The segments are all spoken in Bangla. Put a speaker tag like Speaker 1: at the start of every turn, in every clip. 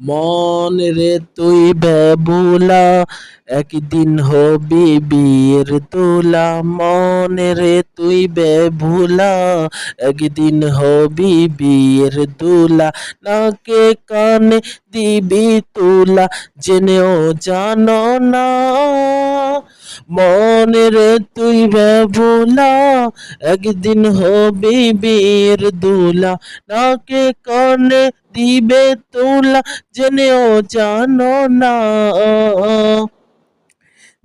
Speaker 1: মন রে তুই বেবুলা, একদিন হবি বিয়ের তোলা। মন রে তুই বেবুলা, একদিন হবি বিয়ের দোলা নাকে কানে দিবি তুলা, জেনেও জানো না। মন রে তুই বেবুলা, একদিন হবে বিয়ের দোলা। নাকে কানে দিবে তোলা, জেনেও জানো না।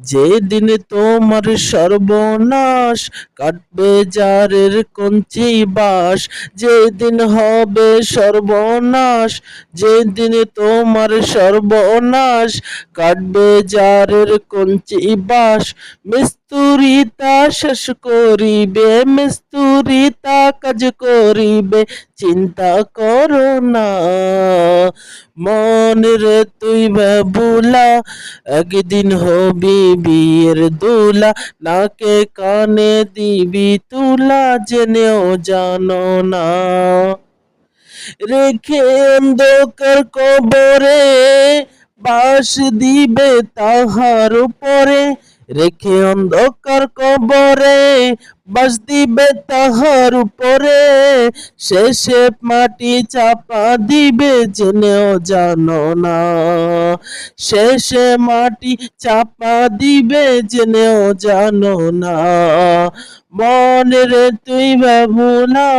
Speaker 1: যেদিন তোমার সর্বনাশ কাটবে যারের কঞ্চি বাস যেদিন হবে সর্বনাশ যে যেদিন তোমার সর্বনাশ কাটবে যারের কঞ্চি বাস মিস্তুরিতা শেষ করিবে মিস্তুরিতা কাজ করিবে, চিন্তা করো না। রে তুই বাবুলা, একদিন হবি বিয়ের দুলা। নাকে কানে দিবি তুলা, জেনেও জানো না। রেখে অন্ধকার কবরে বাস দিবে তাহার উপরে। রেখে অন্ধকার কবরে বাস দিবে তাহার উপরে। শেষে মাটি চাপা দিবে, জেনেও জানো না। শেষে মাটি চাপা দিবে, জেনেও জানো না। মনে রে, তুই বাবুলা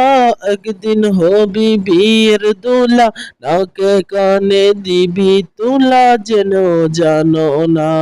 Speaker 1: একদিন হবি বিয়ের দোলা। নাকে কানে দিবি তুলা যেন জানো না।